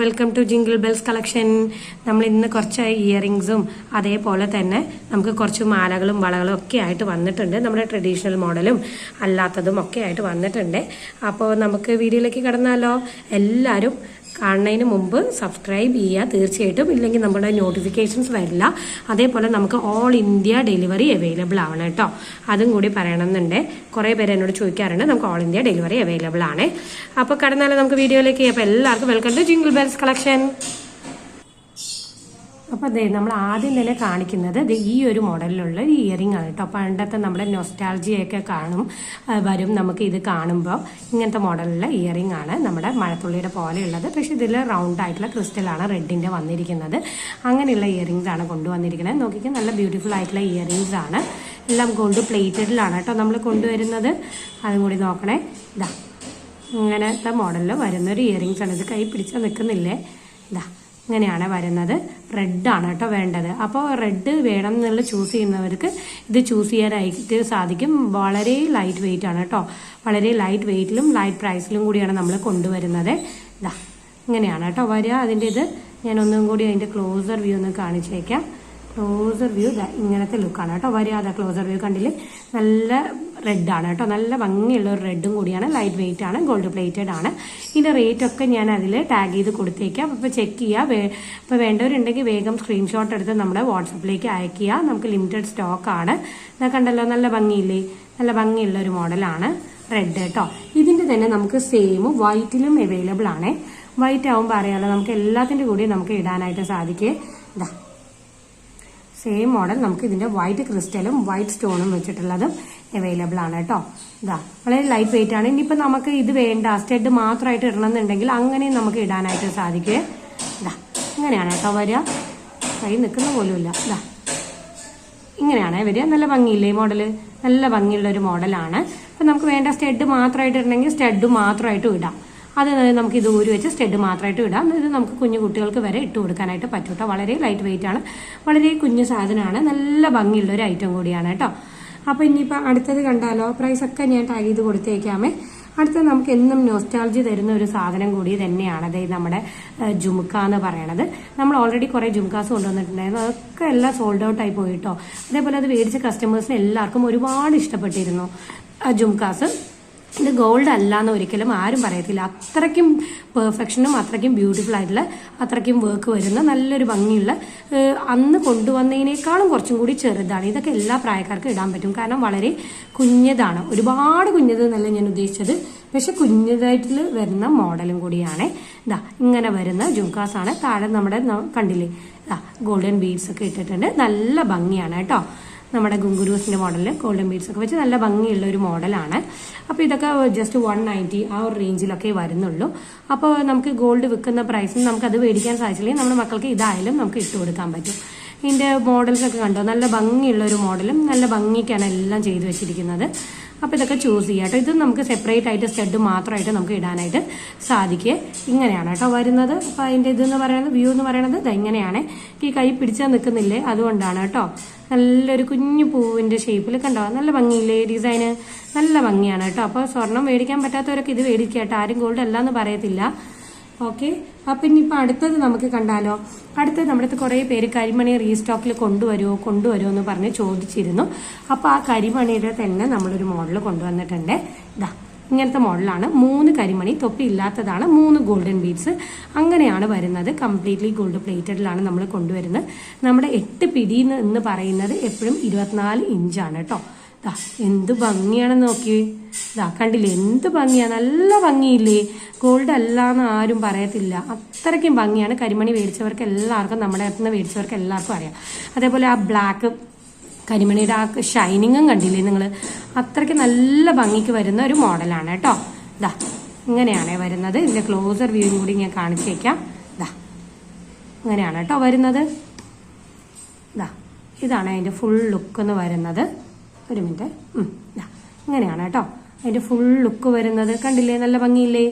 Welcome to jingle bells collection നമ്മൾ ഇന്ന് കുറച്ച് ഇയറിങ്സും അതേപോലെ തന്നെ നമുക്ക് കുറച്ച് മാലകളും വളകളും ഒക്കെ ആയിട്ട് വന്നിട്ടുണ്ട്. നമ്മുടെ ട്രഡീഷണൽ മോഡലും അല്ലാത്തതും ഒക്കെ ആയിട്ട് വന്നിട്ടുണ്ട്. അപ്പോൾ നമുക്ക് വീഡിയോയിലേക്ക് കടന്നാലോ? എല്ലാവരും കാണുന്നതിന് മുമ്പ് സബ്സ്ക്രൈബ് ചെയ്യുക. തീർച്ചയായിട്ടും ഇല്ലെങ്കിൽ നമ്മുടെ നോട്ടിഫിക്കേഷൻസ് വരില്ല. അതേപോലെ നമുക്ക് ഓൾ ഇന്ത്യ ഡെലിവറി അവൈലബിൾ ആണ് കേട്ടോ. അതും കൂടി പറയണമെന്നുണ്ട്. കുറേ പേര് എന്നോട് ചോദിക്കാറുണ്ട്. നമുക്ക് ഓൾ ഇന്ത്യ ഡെലിവറി അവൈലബിൾ ആണ്. അപ്പോൾ കടന്നാലും നമുക്ക് വീഡിയോയിലേക്ക് അപ്പോൾ എല്ലാവർക്കും welcome to jingle bells collection അപ്പോൾ അതെ നമ്മൾ ആദ്യം തന്നെ കാണിക്കുന്നത് ഈ ഒരു മോഡലിലുള്ള ഒരു ഇയറിംഗ് ആണ് കേട്ടോ. പണ്ടത്തെ നമ്മുടെ നൊസ്റ്റാൾജിയൊക്കെ കാണും വരും നമുക്ക് ഇത് കാണുമ്പോൾ ഇങ്ങനത്തെ മോഡലിലുള്ള ഇയറിംഗ് ആണ് നമ്മുടെ മഴത്തുള്ളിയുടെ പോലെയുള്ളത്. പക്ഷെ ഇതിൽ റൗണ്ട് ആയിട്ടുള്ള ക്രിസ്റ്റലാണ് റെഡിന്റെ വന്നിരിക്കുന്നത്. അങ്ങനെയുള്ള ഇയറിംഗ്സ് ആണ് കൊണ്ടുവന്നിരിക്കുന്നത്. നോക്കിക്കാൻ നല്ല ബ്യൂട്ടിഫുൾ ആയിട്ടുള്ള ഇയറിംഗ്സ് ആണ്. എല്ലാം ഗോൾഡ് പ്ലേറ്റഡിലാണ് കേട്ടോ നമ്മൾ കൊണ്ടുവരുന്നത്. അതും കൂടി നോക്കണേ. ഇതാ ഇങ്ങനത്തെ മോഡലിൽ വരുന്നൊരു ഇയറിങ്സ് ആണ്. ഇത് കൈ പിടിച്ചാൽ നിൽക്കുന്നില്ലേ? ഇതാ. ഇങ്ങനെയാണ് വരുന്നത്. റെഡാണ് കേട്ടോ വേണ്ടത്. അപ്പോൾ റെഡ് വേണം എന്നുള്ള ചൂസ് ചെയ്യുന്നവർക്ക് ഇത് ചൂസ് ചെയ്യാനായിട്ട് സാധിക്കും. വളരെ ലൈറ്റ് വെയിറ്റ് ആണ് കേട്ടോ. വളരെ ലൈറ്റ് വെയിറ്റിലും ലൈറ്റ് പ്രൈസിലും കൂടിയാണ് നമ്മൾ കൊണ്ടുവരുന്നത്. ഇതാ ഇങ്ങനെയാണ് കേട്ടോ വരിക. അതിന്റെ ഇത് ഞാൻ ഒന്നും കൂടി അതിന്റെ ക്ലോസർ വ്യൂ ഒന്ന് കാണിച്ചേക്കാം. ക്ലോസർ വ്യൂ ഇങ്ങനത്തെ ലുക്കാണ് കേട്ടോ വരിക. അതാ ക്ലോസർ വ്യൂ കണ്ടില്ലേ? നല്ല റെഡ് ആണ് കേട്ടോ. നല്ല ഭംഗിയുള്ള ഒരു റെഡും കൂടിയാണ്. ലൈറ്റ് വെയിറ്റ് ആണ് ഗോൾഡ് പ്ലേറ്റഡ് ആണ്. ഇതിന്റെ റേറ്റ് ഒക്കെ ഞാൻ അതിൽ ടാഗ് ചെയ്ത് കൊടുത്തേക്കാം. അപ്പോൾ ചെക്ക് ചെയ്യുക ഇപ്പോൾ വേണ്ടവരുണ്ടെങ്കിൽ വേഗം സ്ക്രീൻഷോട്ട് എടുത്ത് നമ്മുടെ വാട്സപ്പിലേക്ക് അയക്കുക നമുക്ക് ലിമിറ്റഡ് സ്റ്റോക്ക് ആണ്. കണ്ടല്ലോ നല്ല ഭംഗിയില്ലേ? നല്ല ഭംഗിയുള്ള ഒരു മോഡലാണ് റെഡ് കേട്ടോ. ഇതിന്റെ തന്നെ നമുക്ക് സെയിം വൈറ്റിലും അവൈലബിൾ ആണ്. വൈറ്റ് ആവുമ്പോൾ അറിയാലോ നമുക്ക് എല്ലാത്തിന്റെ കൂടി നമുക്ക് ഇടാനായിട്ട് സാധിക്കേ. ഇതാ. സെയിം മോഡൽ നമുക്ക് ഇതിന്റെ വൈറ്റ് ക്രിസ്റ്റലും വൈറ്റ് സ്റ്റോണും വെച്ചിട്ടുള്ളതും അവൈലബിൾ ആണ് കേട്ടോ. ഇതാ വളരെ ലൈറ്റ് വെയിറ്റ് ആണ്. ഇനിയിപ്പോൾ നമുക്ക് ഇത് വേണ്ട സ്റ്റെഡ് മാത്രമായിട്ട് ഇടണമെന്നുണ്ടെങ്കിൽ അങ്ങനെയും നമുക്ക് ഇടാനായിട്ട് സാധിക്കേ ഇതാ ഇങ്ങനെയാണ് കേട്ടോ വരിക. കൈ നിൽക്കുന്ന പോലുമില്ല. ഇതാ ഇങ്ങനെയാണ് വരിക. നല്ല ഭംഗിയില്ലേ മോഡൽ നല്ല ഭംഗിയുള്ള ഒരു മോഡലാണ് അപ്പം നമുക്ക് വേണ്ട സ്റ്റെഡ് മാത്രമായിട്ട് ഇടണമെങ്കിൽ സ്റ്റെഡ് മാത്രമായിട്ടും ഇടാം. അത് നമുക്ക് ഇത് ഊരി വെച്ച് സ്റ്റെഡ് മാത്രമായിട്ട് ഇടാം. ഇത് നമുക്ക് കുഞ്ഞു കുട്ടികൾക്ക് വരെ ഇട്ട് കൊടുക്കാനായിട്ട് പറ്റും കേട്ടോ വളരെ ലൈറ്റ് വെയിറ്റ് ആണ്. വളരെ കുഞ്ഞു സാധനമാണ്. നല്ല ഭംഗിയുള്ള ഒരു ഐറ്റം കൂടിയാണ് കേട്ടോ. അപ്പോൾ ഇനിയിപ്പോൾ അടുത്തത് കണ്ടാലോ? പ്രൈസ് ഒക്കെ ഞാൻ ടാഗ് ചെയ്ത് കൊടുത്തേക്കാമേ. അടുത്ത നമുക്ക് എന്നും നോസ്റ്റാൾജി തരുന്ന ഒരു സാധനം കൂടി തന്നെയാണ്. അതായത് നമ്മുടെ ജുമുക്ക എന്ന് പറയണത്. നമ്മൾ ഓൾറെഡി കുറേ ജുമുക്കാസ് കൊണ്ടുവന്നിട്ടുണ്ടായിരുന്നു. അതൊക്കെ എല്ലാം സോൾഡ് ഔട്ട് ആയി പോയിട്ടോ അതേപോലെ അത് മേടിച്ച കസ്റ്റമേഴ്സിന് എല്ലാവർക്കും ഒരുപാട് ഇഷ്ടപ്പെട്ടിരുന്നു ആ ജുംക്കാസ് ഇത് ഗോൾഡ് അല്ല എന്ന് ഒരിക്കലും ആരും പറയത്തില്ല. അത്രയ്ക്കും പെർഫെക്ഷനും അത്രയ്ക്കും ബ്യൂട്ടിഫുൾ ആയിട്ടുള്ള അത്രയ്ക്കും വർക്ക് വരുന്ന നല്ലൊരു ഭംഗിയുള്ള അന്ന് കൊണ്ടുവന്നതിനേക്കാളും കുറച്ചും കൂടി ചെറുതാണ്. ഇതൊക്കെ എല്ലാ പ്രായക്കാർക്കും ഇടാൻ പറ്റും. കാരണം വളരെ കുഞ്ഞതാണ്. ഒരുപാട് കുഞ്ഞത് എന്നല്ല ഞാൻ ഉദ്ദേശിച്ചത്. പക്ഷെ കുഞ്ഞതായിട്ട് വരുന്ന മോഡലും കൂടിയാണ്. ഇതാ ഇങ്ങനെ വരുന്ന ജുംകാസ് ആണ് താഴെ നമ്മുടെ കണ്ടില്ലേ? ഇതാ ഗോൾഡൻ ബീഡ്സ് ഒക്കെ ഇട്ടിട്ടുണ്ട്. നല്ല ഭംഗിയാണ് കേട്ടോ. നമ്മുടെ ഗുങ്കുരൂസിന്റെ മോഡൽ ഗോൾഡൻ ബീഡ്സ് ഒക്കെ വെച്ച് നല്ല ഭംഗിയുള്ള ഒരു മോഡലാണ് അപ്പോൾ ഇതൊക്കെ ജസ്റ്റ് വൺ നയന്റി ആ ഒരു റേഞ്ചിലൊക്കെ വരുന്നുള്ളൂ. അപ്പോൾ നമുക്ക് ഗോൾഡ് വിൽക്കുന്ന പ്രൈസിന് അത് മേടിക്കാൻ സാധിച്ചില്ലെങ്കിൽ നമ്മുടെ മക്കൾക്ക് ഇതായാലും നമുക്ക് ഇട്ട് കൊടുക്കാൻ പറ്റും. ഇതിന്റെ മോഡൽസ് ഒക്കെ കണ്ടോ? നല്ല ഭംഗിയുള്ള ഒരു മോഡലും നല്ല ഭംഗിക്കാണ് എല്ലാം ചെയ്തു വെച്ചിരിക്കുന്നത്. അപ്പോൾ ഇതൊക്കെ ചൂസ് ചെയ്യാം കേട്ടോ ഇത് നമുക്ക് സെപ്പറേറ്റ് ആയിട്ട് സ്റ്റെഡ് മാത്രമായിട്ട് നമുക്ക് ഇടാനായിട്ട് സാധിക്കുക ഇങ്ങനെയാണ് കേട്ടോ വരുന്നത്. അപ്പോൾ അതിന്റെ ഇതെന്ന് പറയുന്നത് വ്യൂ എന്ന് പറയുന്നത് ഇത് ഇങ്ങനെയാണ്. ഈ കൈ പിടിച്ചാൽ നിൽക്കുന്നില്ലേ? അതുകൊണ്ടാണ് കേട്ടോ നല്ലൊരു കുഞ്ഞു പൂവിന്റെ ഷേപ്പിൽ കണ്ടോ? നല്ല ഭംഗിയില്ലേ ഡിസൈന് നല്ല ഭംഗിയാണ് കേട്ടോ അപ്പോൾ സ്വർണം മേടിക്കാൻ പറ്റാത്തവരൊക്കെ ഇത് മേടിക്കുക കേട്ടോ. ആരും ഗോൾഡ് അല്ല എന്ന് പറയത്തില്ല. ഓക്കെ അപ്പം ഇനിയിപ്പോൾ അടുത്തത് നമുക്ക് കണ്ടാലോ? അടുത്തത് നമ്മുടെ അടുത്ത് കുറേ പേര് കരിമണി റീസ്റ്റോക്കിൽ കൊണ്ടുവരുമോ കൊണ്ടുവരുമോ എന്ന് പറഞ്ഞ് ചോദിച്ചിരുന്നു. അപ്പോൾ ആ കരിമണിയുടെ തന്നെ നമ്മളൊരു മോഡൽ കൊണ്ടുവന്നിട്ടുണ്ട്. ഇതാ ഇങ്ങനത്തെ മോഡലാണ് മൂന്ന് കരിമണി തൊപ്പി ഇല്ലാത്തതാണ്. മൂന്ന് ഗോൾഡൻ ബീഡ്സ് അങ്ങനെയാണ് വരുന്നത്. കംപ്ലീറ്റ്ലി ഗോൾഡ് പ്ലേറ്റഡിലാണ് നമ്മൾ കൊണ്ടുവരുന്നത്. നമ്മുടെ എട്ട് പിടി എന്ന് പറയുന്നത് എപ്പോഴും ഇരുപത്തിനാല് ഇഞ്ചാണ് കേട്ടോ ദാ എന്ത് ഭംഗിയാണെന്ന് നോക്കി. ദാ കണ്ടില്ലേ എന്ത് ഭംഗിയാണ് നല്ല ഭംഗിയില്ലേ. ഗോൾഡ് അല്ല എന്ന് ആരും പറയത്തില്ല. അത്രയ്ക്കും ഭംഗിയാണ് കരിമണി മേടിച്ചവർക്ക് എല്ലാവർക്കും നമ്മുടെ അടുത്ത് നിന്ന് മേടിച്ചവർക്ക് എല്ലാവർക്കും അറിയാം. അതേപോലെ ആ ബ്ലാക്ക് കരിമണിയുടെ ആ ഷൈനിങ്ങും കണ്ടില്ലേ നിങ്ങൾ അത്രയ്ക്ക് നല്ല ഭംഗിക്ക് വരുന്ന ഒരു മോഡലാണ് കേട്ടോ. ദാ ഇങ്ങനെയാണ് വരുന്നത്. ഇതിന്റെ ക്ലോസർ വ്യൂയും കൂടി ഞാൻ കാണിച്ചേക്കാം ദാ ഇങ്ങനെയാണ് കേട്ടോ വരുന്നത്. ദാ ഇതാണ് അതിന്റെ ഫുൾ ലുക്ക് എന്ന് വരുന്നത്. ഒരു മിനിറ്റ്. ഇങ്ങനെയാണ് കേട്ടോ. അതിന്റെ ഫുൾ ലുക്ക് വരുന്നത്. കണ്ടില്ലേ? നല്ല ഭംഗിയില്ലേ?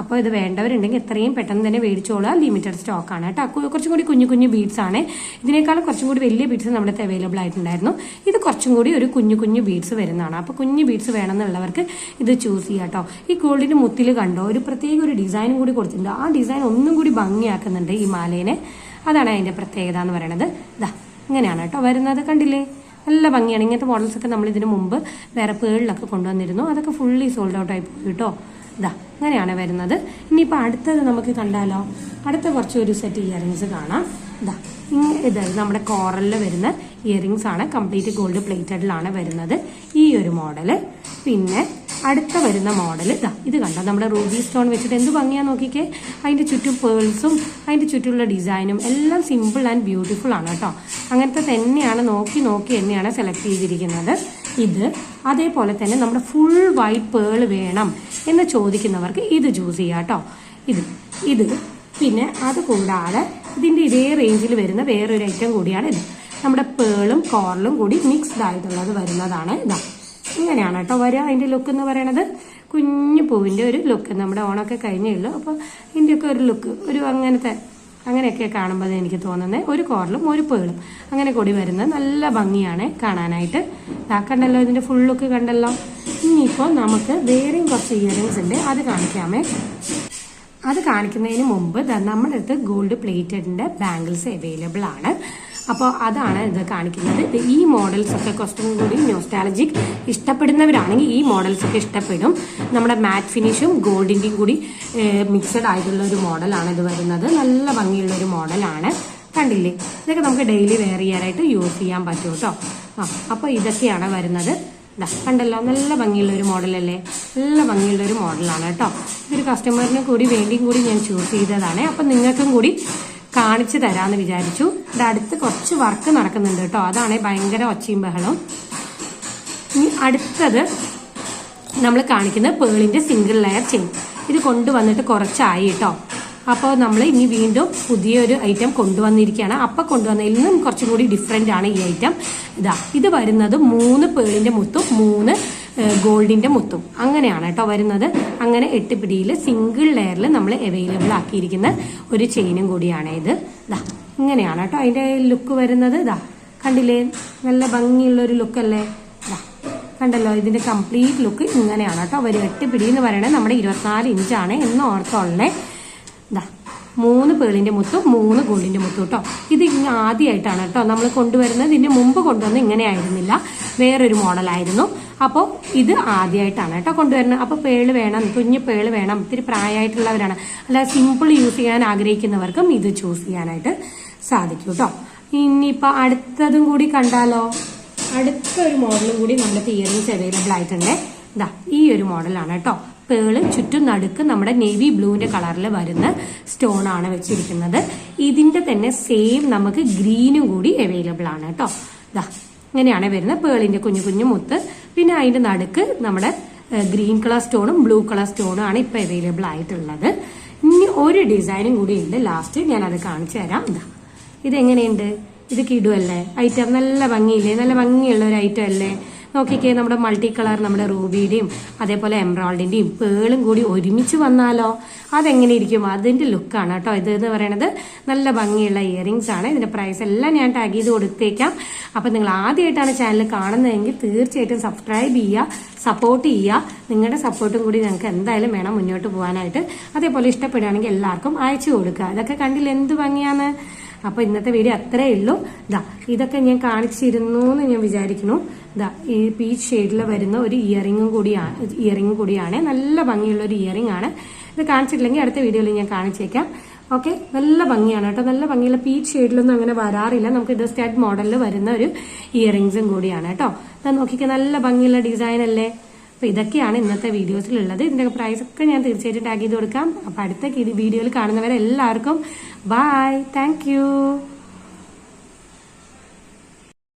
അപ്പോൾ ഇത് വേണ്ടവരുണ്ടെങ്കിൽ എത്രയും പെട്ടെന്ന് തന്നെ മേടിച്ചോളുക ലിമിറ്റഡ് സ്റ്റോക്ക് ആണ് കേട്ടോ. കുറച്ചും കൂടി കുഞ്ഞു കുഞ്ഞു ബീഡ്സ് ആണ്. ഇതിനേക്കാളും കുറച്ചും കൂടി വലിയ ബീഡ്സ് നമ്മുടെ അവൈലബിൾ ആയിട്ടുണ്ടായിരുന്നു. ഇത് കുറച്ചും കൂടി ഒരു കുഞ്ഞു കുഞ്ഞു ബീഡ്സ് വരുന്നതാണ്. അപ്പോൾ കുഞ്ഞു ബീഡ്സ് വേണമെന്നുള്ളവർക്ക് ഇത് ചൂസ് ചെയ്യാം കേട്ടോ. ഈ ഗോൾഡിന്റെ മുത്തിൽ കണ്ടോ? ഒരു പ്രത്യേക ഒരു ഡിസൈനും കൂടി കൊടുത്തിട്ടുണ്ട്. ആ ഡിസൈൻ ഒന്നും കൂടി ഭംഗിയാക്കുന്നുണ്ട് ഈ മാലേനെ അതാണ് അതിന്റെ പ്രത്യേകത എന്ന് പറയുന്നത്. ഇതാ ഇങ്ങനെയാണ് കേട്ടോ വരുന്നത്. കണ്ടില്ലേ? നല്ല ഭംഗിയാണ്. ഇങ്ങനത്തെ മോഡൽസ് ഒക്കെ നമ്മൾ ഇതിനു മുമ്പ് വേറെ പേളിലൊക്കെ കൊണ്ടുവന്നിരുന്നു. അതൊക്കെ ഫുള്ളി സോൾഡ് ഔട്ട് ആയി പോയി കേട്ടോ ഇതാ അങ്ങനെയാണ് വരുന്നത്. ഇനിയിപ്പോൾ അടുത്തത് നമുക്ക് കണ്ടാലോ? അടുത്ത കുറച്ച് ഒരു സെറ്റ് ഇയറിങ്സ് കാണാം ഇതാ ഇത് നമ്മുടെ കോറലിൽ വരുന്ന ഇയറിങ്സ് ആണ്. കംപ്ലീറ്റ് ഗോൾഡ് പ്ലേറ്റഡിലാണ് വരുന്നത്. ഈ ഒരു മോഡൽ പിന്നെ അടുത്ത വരുന്ന മോഡൽ ഇതാ. ഇത് കണ്ടോ? നമ്മുടെ റൂബി സ്റ്റോൺ വെച്ചിട്ട് എന്ത് ഭംഗിയാ നോക്കിക്കേ? അതിന്റെ ചുറ്റും പേൾസും അതിന്റെ ചുറ്റുമുള്ള ഡിസൈനും എല്ലാം സിമ്പിൾ ആൻഡ് ബ്യൂട്ടിഫുൾ ആണ് കേട്ടോ. അങ്ങനത്തെ തന്നെയാണ് നോക്കി നോക്കി തന്നെയാണ് സെലക്ട് ചെയ്തിരിക്കുന്നത്. ഇത് അതേപോലെ തന്നെ നമ്മുടെ ഫുൾ വൈറ്റ് പേൾ വേണം എന്ന് ചോദിക്കുന്നവർക്ക് ഇത് ചൂസ് ചെയ്യാം കേട്ടോ. ഇത് ഇത് പിന്നെ അതുകൂടാതെ ഇതിന്റെ ഇതേ റേഞ്ചിൽ വരുന്ന വേറൊരു ഐറ്റം കൂടിയാണ് ഇത്. നമ്മുടെ പേളും കോറലും കൂടി മിക്സ്ഡ് ആയിട്ടുള്ളത് വരുന്നതാണ്. ഇതാ. ഇങ്ങനെയാണ് കേട്ടോ വരിക. അതിന്റെ ലുക്ക് എന്ന് പറയണത് കുഞ്ഞു പൂവിന്റെ ഒരു ലുക്ക് നമ്മുടെ ഓണമൊക്കെ കഴിഞ്ഞേ അപ്പോൾ ഇതിന്റെയൊക്കെ ഒരു ലുക്ക് ഒരു അങ്ങനത്തെ അങ്ങനെയൊക്കെ കാണുമ്പോൾ എനിക്ക് തോന്നുന്നത്. ഒരു കോറലും ഒരു പേളും. അങ്ങനെ കൂടി വരുന്നത്. നല്ല ഭംഗിയാണ് കാണാനായിട്ട്. ആ കണ്ടല്ലോ ഇതിന്റെ ഫുൾ ലുക്ക് കണ്ടല്ലോ. ഇനിയിപ്പോൾ നമുക്ക് വേറെയും കുറച്ച് ഇയറിങ്സ് ഉണ്ട്. അത് കാണിക്കാമേ. അത് കാണിക്കുന്നതിന് മുമ്പ് നമ്മുടെ അടുത്ത് ഗോൾഡ് പ്ലേറ്റഡിന്റെ ബാംഗിൾസ് അവൈലബിൾ ആണ്. അപ്പോൾ അതാണ് ഇത് കാണിക്കുന്നത്. ഈ മോഡൽസ് ഒക്കെ കുറച്ചും കൂടി നോസ്റ്റാലജിക് ഇഷ്ടപ്പെടുന്നവരാണെങ്കിൽ ഈ മോഡൽസ് ഒക്കെ ഇഷ്ടപ്പെടും. നമ്മുടെ മാറ്റ് ഫിനിഷും ഗോൾഡിന്റെയും കൂടി മിക്സഡ് ആയിട്ടുള്ള ഒരു മോഡലാണ് ഇത് വരുന്നത്. നല്ല ഭംഗിയുള്ള ഒരു മോഡലാണ് കണ്ടില്ലേ? ഇതൊക്കെ നമുക്ക് ഡെയിലി വെയർ ചെയ്യാനായിട്ട് യൂസ് ചെയ്യാൻ പറ്റും കേട്ടോ. ആ അപ്പോൾ ഇതൊക്കെയാണ് വരുന്നത്. ഇതാ കണ്ടല്ലോ? നല്ല ഭംഗിയുള്ള ഒരു മോഡലല്ലേ നല്ല ഭംഗിയുള്ള ഒരു മോഡലാണ് കേട്ടോ. ഇതൊരു കസ്റ്റമറിന് കൂടി വേണ്ടിയും കൂടി ഞാൻ ചൂസ് ചെയ്തതാണ്. അപ്പം നിങ്ങൾക്കും കൂടി കാണിച്ചു തരാമെന്ന് വിചാരിച്ചു. ഇവിടെ അടുത്ത് കുറച്ച് വർക്ക് നടക്കുന്നുണ്ട് കേട്ടോ. അതാണ് ഭയങ്കര ഒച്ചയും ബഹളവും ഇനി അടുത്തത് നമ്മൾ കാണിക്കുന്നത് പേളിന്റെ സിംഗിൾ ലെയർ ചെയിൻ ഇത് കൊണ്ടുവന്നിട്ട് കുറച്ചായി കേട്ടോ. അപ്പോൾ നമ്മൾ ഇനി വീണ്ടും പുതിയൊരു ഐറ്റം കൊണ്ടുവന്നിരിക്കുകയാണ്. അപ്പം കൊണ്ടുവന്നതിൽ നിന്നും കുറച്ചും കൂടി ഡിഫറെന്റ് ആണ് ഈ ഐറ്റം ഇതാ ഇത് വരുന്നത് മൂന്ന് പേളിന്റെ മുത്തും മൂന്ന് ഗോൾഡിന്റെ മുത്തും. അങ്ങനെയാണ് കേട്ടോ വരുന്നത്. അങ്ങനെ എട്ട് പിടിയിൽ സിംഗിൾ ലെയറിൽ നമ്മൾ അവൈലബിൾ ആക്കിയിരിക്കുന്ന ഒരു ചെയിനും കൂടിയാണ് ഇത്. ഇതാ ഇങ്ങനെയാണ് കേട്ടോ അതിന്റെ ലുക്ക് വരുന്നത്. ഇതാ കണ്ടില്ലേ? നല്ല ഭംഗിയുള്ള ഒരു ലുക്കല്ലേ ഇതാ കണ്ടല്ലോ? ഇതിന്റെ കംപ്ലീറ്റ് ലുക്ക് ഇങ്ങനെയാണ് കേട്ടോ ഒരു എട്ട് പിടി എന്ന് പറയുന്നത് നമ്മുടെ ഇരുപത്തിനാല് ഇഞ്ചാണ് എന്ന് ഓർത്തോളേ ഇതാ മൂന്ന് പേളിന്റെ മുത്തും മൂന്ന് ഗോൾഡിന്റെ മുത്തും കേട്ടോ. ഇത് ആദ്യമായിട്ടാണ് കേട്ടോ നമ്മൾ കൊണ്ടുവരുന്നത്. ഇതിന് മുമ്പ് കൊണ്ടുവന്ന് ഇങ്ങനെ ആയിരുന്നില്ല വേറൊരു മോഡലായിരുന്നു അപ്പോൾ ഇത് ആദ്യമായിട്ടാണ് കേട്ടോ കൊണ്ടുവരുന്നത്. അപ്പോൾ പേൾ വേണം കുഞ്ഞു പേൾ വേണം ഇത്തിരി പ്രായമായിട്ടുള്ളവരാണ്. അല്ല സിമ്പിൾ യൂസ് ചെയ്യാൻ ആഗ്രഹിക്കുന്നവർക്കും ഇത് ചൂസ് ചെയ്യാനായിട്ട് സാധിക്കും കേട്ടോ. ഇനിയിപ്പോൾ അടുത്തതും കൂടി കണ്ടാലോ? അടുത്ത ഒരു മോഡലും കൂടി നമ്മുടെ തിയറിങ്സ് അവൈലബിൾ ആയിട്ടുണ്ട്. ഇതാ ഈ ഒരു മോഡലാണ് കേട്ടോ. പേൾ ചുറ്റും നടുക്ക് നമ്മുടെ നേവി ബ്ലൂവിന്റെ കളറിൽ വരുന്ന സ്റ്റോൺ ആണ് വെച്ചിരിക്കുന്നത്. ഇതിന്റെ തന്നെ സെയിം നമുക്ക് ഗ്രീനും കൂടി അവൈലബിൾ ആണ് കേട്ടോ. ഇതാ ഇങ്ങനെയാണ് വരുന്നത്. പേളിന്റെ കുഞ്ഞു കുഞ്ഞു മുത്ത്. പിന്നെ അതിന്റെ നടുക്ക് നമ്മുടെ ഗ്രീൻ കളർ സ്റ്റോണും ബ്ലൂ കളർ സ്റ്റോണും ആണ് ഇപ്പൊ അവൈലബിൾ ആയിട്ടുള്ളത്. ഇനി ഒരു ഡിസൈനും കൂടി ഉണ്ട്. ലാസ്റ്റ് ഞാൻ അത് കാണിച്ചു തരാം. ഇതാ ഇതെങ്ങനെയുണ്ട്? ഇത് കിടുവല്ലേ? ഐറ്റം നല്ല ഭംഗിയില്ലേ? നല്ല ഭംഗിയുള്ള ഒരു ഐറ്റം അല്ലേ? നോക്കിക്കേ നമ്മുടെ മൾട്ടി കളർ നമ്മുടെ റൂബിയുടെയും അതേപോലെ എംബ്രോയിഡിന്റെയും പേളും കൂടി ഒരുമിച്ച് വന്നാലോ? അതെങ്ങനെ ഇരിക്കും അതിന്റെ ലുക്കാണ് കേട്ടോ. ഇത് എന്ന് പറയുന്നത് നല്ല ഭംഗിയുള്ള ഇയറിങ്സ് ആണ്. ഇതിന്റെ പ്രൈസ് എല്ലാം ഞാൻ ടാഗ് ചെയ്ത് കൊടുത്തേക്കാം. അപ്പം നിങ്ങൾ ആദ്യമായിട്ടാണ് ചാനൽ കാണുന്നതെങ്കിൽ തീർച്ചയായിട്ടും സബ്സ്ക്രൈബ് ചെയ്യുക സപ്പോർട്ട് ചെയ്യുക. നിങ്ങളുടെ സപ്പോർട്ടും കൂടി ഞങ്ങൾക്ക് എന്തായാലും വേണം മുന്നോട്ട് പോകാനായിട്ട്. അതേപോലെ ഇഷ്ടപ്പെടുകയാണെങ്കിൽ എല്ലാവർക്കും അയച്ചു കൊടുക്കുക. ഇതൊക്കെ കണ്ടില്ല എന്ത് ഭംഗിയാന്ന് അപ്പൊ ഇന്നത്തെ വീഡിയോ അത്രേ ഉള്ളൂ. ഇതാ ഇതൊക്കെ ഞാൻ കാണിച്ചിരുന്നു എന്ന് ഞാൻ വിചാരിക്കുന്നു. ഇതാ ഈ പീച്ച് ഷെയ്ഡിൽ വരുന്ന ഒരു ഇയറിങ്ങും കൂടിയാണ് ഇയറിംഗ് കൂടിയാണ്. നല്ല ഭംഗിയുള്ള ഒരു ഇയറിംഗ് ആണ്. ഇത് കാണിച്ചിട്ടില്ലെങ്കിൽ അടുത്ത വീഡിയോയിൽ ഞാൻ കാണിച്ചേക്കാം. ഓക്കെ നല്ല ഭംഗിയാണ് കേട്ടോ. നല്ല ഭംഗിയുള്ള പീച്ച് ഷെയ്ഡിലൊന്നും അങ്ങനെ വരാറില്ല. നമുക്ക് ഇത് സ്റ്റാറ്റ് മോഡലിൽ വരുന്ന ഒരു ഇയറിങ്സും കൂടിയാണ് കേട്ടോ. നോക്കിക്കാൻ നല്ല ഭംഗിയുള്ള ഡിസൈൻ അല്ലേ? അപ്പൊ ഇതൊക്കെയാണ് ഇന്നത്തെ വീഡിയോസിലുള്ളത്. ഇതിന്റെ പ്രൈസ് ഒക്കെ ഞാൻ തീർച്ചയായിട്ടും ടാഗ് ചെയ്ത് കൊടുക്കാം. അപ്പോൾ അടുത്ത വീഡിയോയിൽ കാണുന്നവരെ എല്ലാവർക്കും ബൈ താങ്ക്